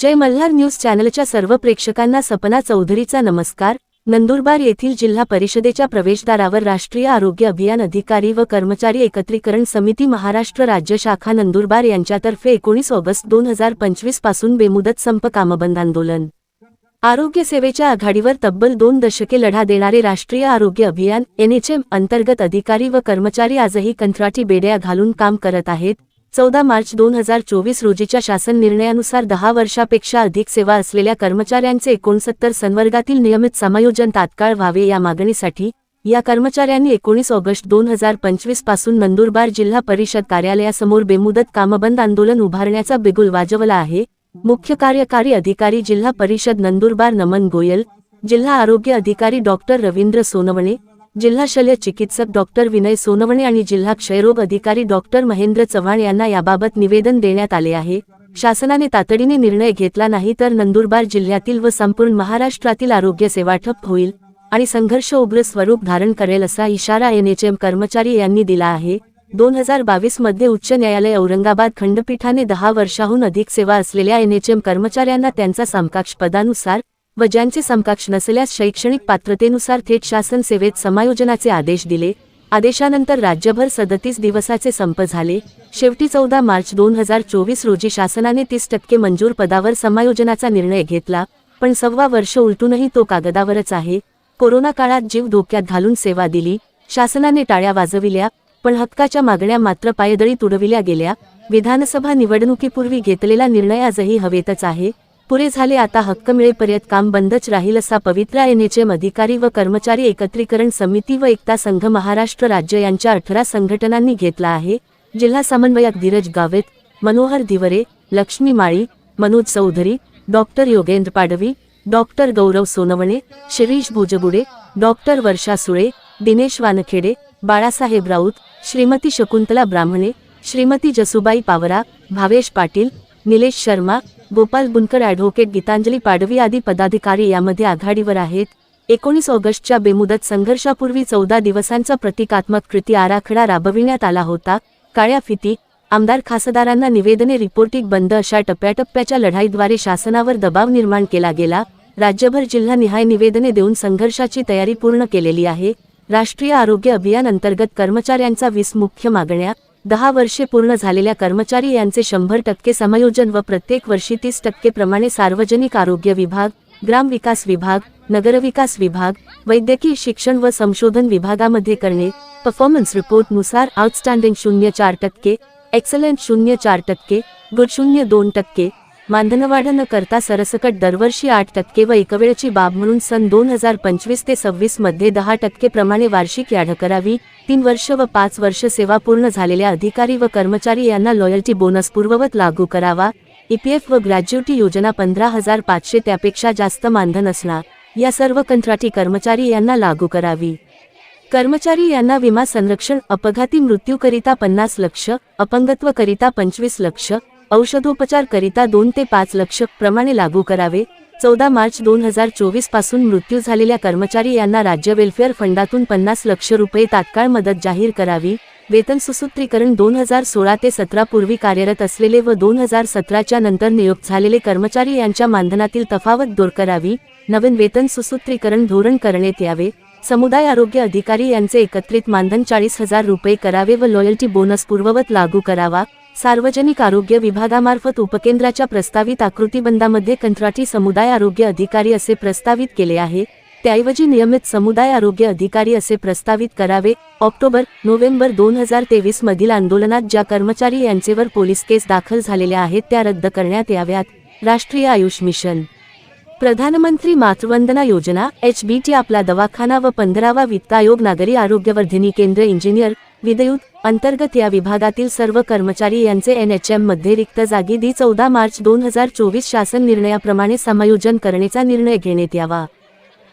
जय Malhar news चॅनलच्या सर्व प्रेक्षकांना सपना चौधरीचा नमस्कार. नंदुरबार येथील जिल्हा परिषदेच्या प्रवेशद्वारावर राष्ट्रीय आरोग्य अभियान अधिकारी व कर्मचारी एकत्रीकरण समिती महाराष्ट्र राज्य शाखा नंदुरबार यांच्यातर्फे एकोणीस ऑगस्ट दोन हजार पंचवीसपासून बेमुदत संप कामबंद आंदोलन. आरोग्य सेवेच्या आघाडीवर तब्बल दोन दशके लढा देणारे राष्ट्रीय आरोग्य अभियान एनएचएम अंतर्गत अधिकारी व कर्मचारी आजही कंत्राटी बेड्या घालून काम करत आहेत. चौदा मार्च दोन हजार चोवीस रोजीच्या शासन निर्णयानुसार दहा वर्षापेक्षा अधिक सेवा असलेल्या कर्मचाऱ्यांचे एकोणसत्तर संवर्गातील नियमित समायोजन तात्काळ व्हावे या मागणीसाठी या कर्मचाऱ्यांनी एकोणीस ऑगस्ट दोन हजार पंचवीसपासून नंदुरबार जिल्हा परिषद कार्यालयासमोर बेमुदत कामबंद आंदोलन उभारण्याचा बिगुल वाजवला आहे. मुख्य कार्यकारी अधिकारी जिल्हा परिषद नंदुरबार नमन गोयल जिल्हा आरोग्य अधिकारी डॉक्टर रवींद्र सोनवणे जिल्हा शल्य चिकित्सक डॉक्टर विनय सोनवणे आणि जिल्हा क्षयरोग अधिकारी डॉक्टर महेंद्र चव्हाण यांना याबाबत निवेदन देण्यात आले आहे. शासनाने तातडीने निर्णय घेतला नाही तर नंदुरबार जिल्ह्यातील व संपूर्ण महाराष्ट्रातील आरोग्य सेवा ठप्प होईल आणि संघर्ष उग्र स्वरूप धारण करेल असा इशारा एनएचएम कर्मचारी यांनी दिला आहे. दोन हजार बावीसमध्ये उच्च न्यायालय औरंगाबाद खंडपीठाने दहा वर्षाहून अधिक सेवा असलेल्या एनएचएम कर्मचाऱ्यांना त्यांचा समकाक्ष पदानुसार व ज्यांचे समकाक्ष नसल्यास शैक्षणिक पात्रतेनुसार थेट शासन सेवेत समायोजनाचे आदेश दिले. आदेशानंतर राज्यभर सदतीस दिवसाचे संप झाले. शेवटी चौदा मार्च दोन हजार चोवीस रोजी शासनाने तीस टक्के मंजूर पदावर समायोजनाचा निर्णय घेतला. पण सव्वा वर्ष उलटूनही तो कागदावरच आहे. कोरोना काळात जीव धोक्यात घालून सेवा दिली. शासनाने टाळ्या वाजविल्या पण हक्काच्या मागण्या मात्र पायदळी तुडविल्या गेल्या. विधानसभा निवडणुकीपूर्वी घेतलेला निर्णय आजही हवेतच आहे. पुरे झाले आता हक्क मिळेपर्यंत काम बंदच राहील असा पवित्रा एनएचएम अधिकारी व कर्मचारी एकत्रीकरण समिती व एकता संघ महाराष्ट्र राज्य यांच्या अठरा संघटनांनी घेतला आहे. जिल्हा समन्वयक Dheeraj Gavet Manohar Divare Lakshmi Mali Manoj Chaudhari doctor Yogendra Padvi doctor Gaurav Sonawane Shirish Bhujbude doctor Varsha Sule Dinesh Wankhede Balasaheb Raut Shrimati Shakuntala Brahmane Shrimati Jasubai Pawara Bhavesh Patil Nilesh Sharma Gopal बुनकर ॲडव्होकेट गीतांजली पाडवी आदी पदाधिकारी यामध्ये आघाडीवर आहेत. एकोणीस ऑगस्टच्या बेमुदत संघर्षापूर्वी चौदा दिवसांचा प्रतिकात्मक कृती आराखडा राबविण्यात आला होता. काळ्या फिती आमदार खासदारांना निवेदने रिपोर्टिंग बंद अशा टप्प्याटप्प्याच्या लढाईद्वारे शासनावर दबाव निर्माण केला गेला. राज्यभर जिल्हानिहाय निवेदने देऊन संघर्षाची तयारी पूर्ण केलेली आहे. राष्ट्रीय आरोग्य अभियान अंतर्गत कर्मचाऱ्यांचा वीस मुख्य मागण्या दहा वर्षे पूर्ण झालेल्या कर्मचारी यांचे शंभर टक्के समायोजन व प्रत्येक वर्षी तीस टक्के प्रमाणे सार्वजनिक आरोग्य विभाग ग्रामविकास विभाग नगरविकास विभाग वैद्यकीय शिक्षण व संशोधन विभागामध्ये करणे. परफॉर्मन्स रिपोर्टनुसार आउटस्टँडिंग शून्य चार टक्के एक्सलंट शून्य चार टक्के गुड शून्य दोन टक्के मानधनवाढ न करता सरसकट दरवर्षी आठ टक्के व एकवेळची बाब म्हणून सन दोन हजार पंचवीस ते सव्वीसमध्ये दहा टक्के प्रमाणे वार्षिक याढ करावी तीन वर्ष व पाच वर्ष सेवा पूर्ण झालेल्या अधिकारी व कर्मचारी यांना लॉयल्टी बोनस पूर्ववत लागू करावा. ईपीएफ व ग्रॅज्युटी योजना पंधरा हजार पाचशे त्यापेक्षा जास्त मानधन असणार. या सर्व कंत्राटी कर्मचारी यांना लागू करावी. कर्मचारी यांना विमा संरक्षण अपघाती मृत्यूकरिता पन्नास लक्ष अपंगत्वकरिता पंचवीस लक्ष औषधोपचार करिता दोन ते पाच लक्ष प्रमाणे लागू करावे. चौदा मार्च दोन हजार चोवीसपासून मृत्यू झालेल्या कर्मचारी यांना राज्य वेलफेअर फंडातून पन्नास लक्ष रुपये तात्काळ मदत जाहीर करावी. वेतन सुसूत्रीकरण दोन हजार सोळा ते सतरा पूर्वी कार्यरत असलेले व दोन हजार सतराच्या नंतर नियुक्त झालेले कर्मचारी यांच्या मानधनातील तफावत दूर करावी. नवीन वेतन सुसूत्रीकरण धोरण करण्यात यावे. समुदाय आरोग्य अधिकारी यांचे एकत्रित मानधन चाळीस हजार रुपये करावे व लॉयल्टी बोनस पूर्ववत लागू करावा. सार्वजनिक आरोग्य विभागामार्फत उपकेंद्राच्या प्रस्तावित आकृतीबंदामध्ये कंत्राटी समुदाय आरोग्य अधिकारी असे प्रस्तावित केले आहे. त्याऐवजी नियमित समुदाय आरोग्य अधिकारी असे प्रस्तावित करावे. ऑक्टोबर नोव्हेंबर दोन हजार तेवीस मधील आंदोलनात ज्या कर्मचारी यांचेवर पोलीस केस दाखल झालेल्या आहेत त्या रद्द करण्यात याव्यात. राष्ट्रीय आयुष मिशन. प्रधानमंत्री मातृवंदना योजना एच बी टी आपला दवाखाना व पंधरावा वित्त आयोग नागरी आरोग्यवर्धिनी केंद्र इंजिनियर विद्युत अंतर्गत या विभागातील सर्व कर्मचारी यांचे एन एच मध्ये रिक्त जागी दी चौदा मार्च दोन हजार चोवीस शासन निर्णयाप्रमाणे समायोजन करण्याचा निर्णय घेण्यात यावा.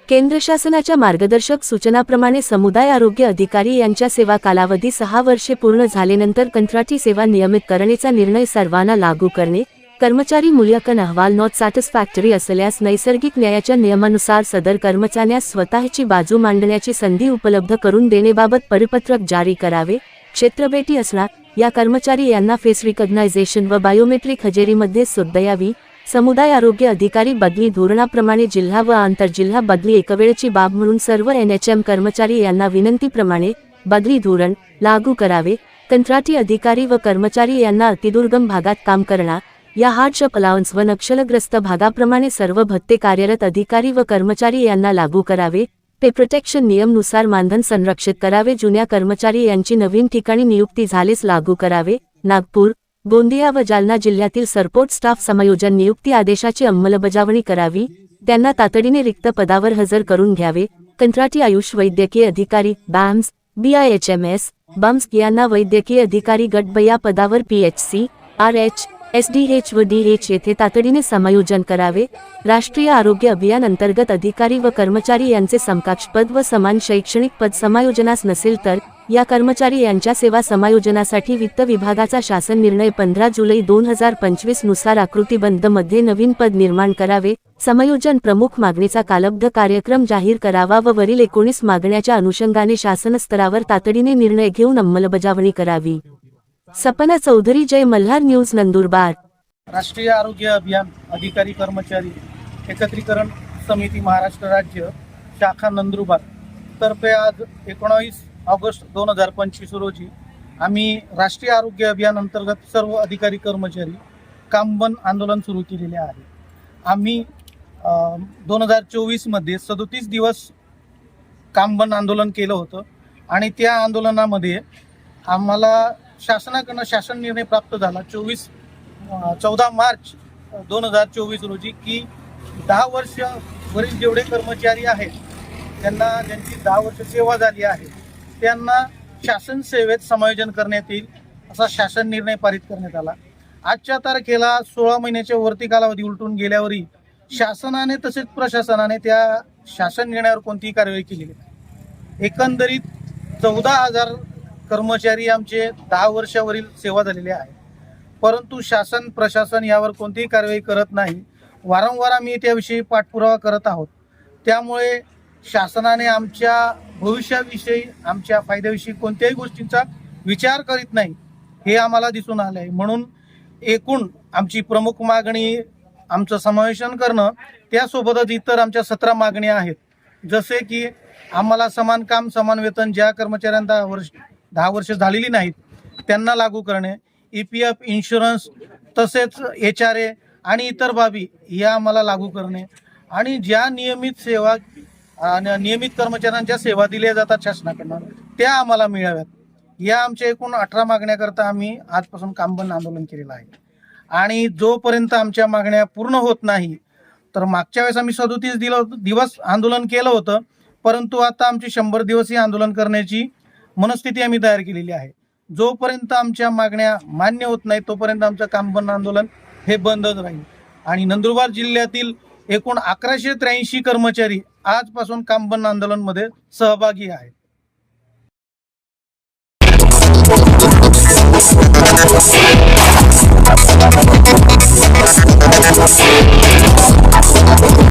केंद्र शासनाच्या मार्गदर्शक सूचनाप्रमाणे समुदाय आरोग्य अधिकारी यांच्या सेवा कालावधी सहा वर्षे पूर्ण झाल्यानंतर कंत्राटी सेवा नियमित करण्याचा निर्णय सर्वांना लागू करणे कर्मचारी मूल्यांकन अहवाल नॉट सॅटिस्फॅक्टरी असल्यास नैसर्गिक न्यायाच्या नियमानुसार सदर कर्मचाऱ्यास स्वतःची बाजू मांडण्याची संधी उपलब्ध करून देण्याबाबत परिपत्रक जारी करावे क्षेत्रभेटी असणार या कर्मचारी यांना फेस रिकग्नायझेशन व बायोमेट्रिक हजेरीमध्ये सुद्धा यावी समुदाय आरोग्य अधिकारी बदली धोरणाप्रमाणे जिल्हा व आंतरजिल्हा बदली एकवेळची बाब म्हणून सर्व एनएचएम कर्मचारी यांना विनंतीप्रमाणे बदली धोरण लागू करावे. कंत्राटी अधिकारी व कर्मचारी यांना अतिदुर्गम भागात काम करणार या हार्डशप अलाउन्स व नक्षलग्रस्त भागाप्रमाणे सर्व भत्ते कार्यरत अधिकारी व कर्मचारी यांना लागू करावे. पे प्रोटेक्शन नियमनुसार मानधन संरक्षित करावे जुन्या कर्मचारी यांची नवीन ठिकाणी नियुक्ती झालेच लागू करावे नागपूर गोंदिया व जालना जिल्ह्यातील सरपोर्ट स्टाफ समायोजन नियुक्ती आदेशाची अंमलबजावणी करावी त्यांना तातडीने रिक्त पदावर हजर करून घ्यावे कंत्राटी आयुष वैद्यकीय अधिकारी बॅम्स बीआयएचएमएस बम्स यांना वैद्यकीय अधिकारी गट या पदावर पीएचसी आर एच एसडीएच व डीएच येथे तातडीने समायोजन करावे. राष्ट्रीय आरोग्य अभियान अंतर्गत अधिकारी व कर्मचारी यांचे समकक्ष पद व समान शैक्षणिक पद समायोजनास नसेल तर या कर्मचारी यांच्या सेवा समायोजनासाठी वित्त विभागाचा शासन निर्णय पंधरा जुलै दोन हजार पंचवीसनुसार आकृतीबंधमध्ये नवीन पद निर्माण करावे. समायोजन प्रमुख मागणीचा कालबद्ध कार्यक्रम जाहीर करावा व वरील एकोणीस मागण्याच्या अनुषंगाने शासन स्तरावर तातडीने निर्णय घेऊन अंमलबजावणी करावी. सपना चौधरी जय मल्हार न्यूज नंदुरबार. राष्ट्रीय आरोग्य अभियान अधिकारी कर्मचारी एकत्रीकरण समिती महाराष्ट्र राज्य शाखा नंदुरबार तर्फे आज एकोणावीस ऑगस्ट दोन हजार पंचवीस रोजी आम्ही राष्ट्रीय आरोग्य अभियान अंतर्गत सर्व अधिकारी कर्मचारी कामबंद आंदोलन सुरू केलेले आहे. आम्ही दोन हजार चोवीसमध्ये सदोतीस दिवस कामबंद आंदोलन केलं होतं आणि त्या आंदोलनामध्ये आम्हाला शासनाकडनं शासन निर्णय प्राप्त झाला. चोवीस चौदा मार्च दोन हजार चोवीस रोजी की दहा वर्ष वरील जेवढे कर्मचारी आहेत त्यांना ज्यांची दहा वर्ष सेवा झाली आहे त्यांना शासन सेवेत समायोजन करण्यात येईल असा शासन निर्णय पारित करण्यात आला. आजच्या तारखेला सोळा महिन्याच्या वरती कालावधी उलटून गेल्यावरही शासनाने तसेच प्रशासनाने त्या शासन निर्णयावर कोणतीही कारवाई केलेली नाही. एकंदरीत चौदा हजार कर्मचारी आमचे दहा वर्षावरील सेवा झालेले आहे. परंतु शासन प्रशासन यावर कोणतीही कारवाई करत नाही. वारंवार आम्ही त्याविषयी पाठपुरावा करत आहोत. त्यामुळे शासनाने आमच्या भविष्याविषयी आमच्या फायद्याविषयी कोणत्याही गोष्टींचा विचार करीत नाही हे आम्हाला दिसून आलं आहे म्हणून एकूण आमची प्रमुख मागणी आमचं समावेशन करणं त्यासोबतच इतर आमच्या सतरा मागण्या आहेत. जसे की आम्हाला समान काम समान वेतन ज्या कर्मचाऱ्यांना दहा वर्ष दहा वर्ष झालेली नाहीत त्यांना लागू करणे ई पी एफ इन्शुरन्स तसेच एच आर ए आणि इतर बाबी या आम्हाला लागू करणे. आणि ज्या नियमित सेवा आणि नियमित कर्मचाऱ्यांच्या सेवा दिल्या जातात शासनाकडनं त्या आम्हाला मिळाव्यात. या आमच्या एकूण अठरा मागण्याकरता आम्ही आजपासून कामबंद आंदोलन केलेलं आहे. आणि जोपर्यंत आमच्या मागण्या पूर्ण होत नाही तर मागच्या वेळेस आम्ही सदोतीस दिलं दिवस आंदोलन केलं होतं परंतु आता आमची शंभर दिवसीय आंदोलन करण्याची मनस्थिती आम्ही तयार केलेली आहे. जोपर्यंत आमच्या मागण्या मान्य होत नाही तोपर्यंत आमचं काम बंद आंदोलन हे बंदच राहील. आणि नंदुरबार जिल्ह्यातील एकूण अकराशे त्र्याऐंशी कर्मचारी आजपासून काम बंद आंदोलनमध्ये सहभागी आहेत.